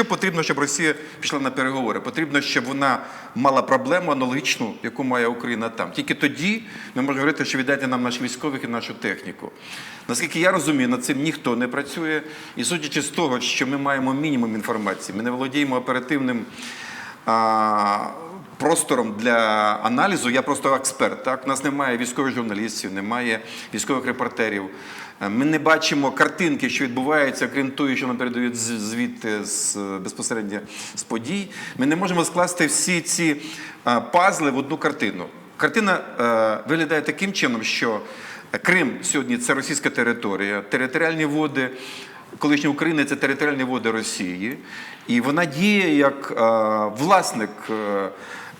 Що потрібно, щоб Росія пішла на переговори? Потрібно, щоб вона мала проблему аналогічну, яку має Україна там. Тільки тоді ми можемо говорити, що віддайте нам наших військових і нашу техніку. Наскільки я розумію, над цим ніхто не працює. І судячи з того, що ми маємо мінімум інформації, ми не володіємо оперативним. Простором для аналізу я просто експерт. Так, у нас немає військових журналістів, немає військових репортерів. Е, Ми не бачимо картинки, що відбувається, крім того, що нам передають звідти з безпосередньо з подій. Ми не можемо скласти всі ці е, пазли в одну картину. Картина е, виглядає таким чином, що Крим сьогодні це російська територія, територіальні води. Колишня України це територіальні води Росії, і вона діє як е, власник е,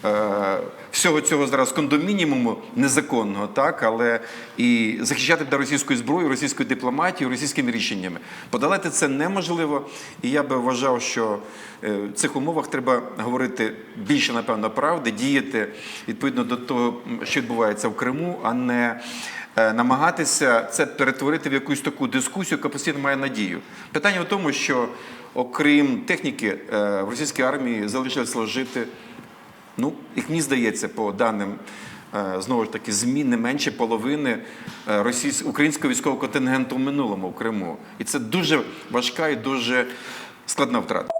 е, всього цього зараз кондомінімуму незаконного, так але і захищати до російської зброї, російської дипломатії, російськими рішеннями. Подолати це неможливо. І я би вважав, що в цих умовах треба говорити більше, напевно, правди, діяти відповідно до того, що відбувається в Криму, а не намагатися це перетворити в якусь таку дискусію, яка постійно має надію. Питання в тому, що окрім техніки е, в російській армії залишилось служити, ну, як мені здається, по даним. е, Знову ж таки, ЗМІ не менше половини е, російсь... українського військового контингенту в минулому в Криму. І це дуже важка і дуже складна втрата.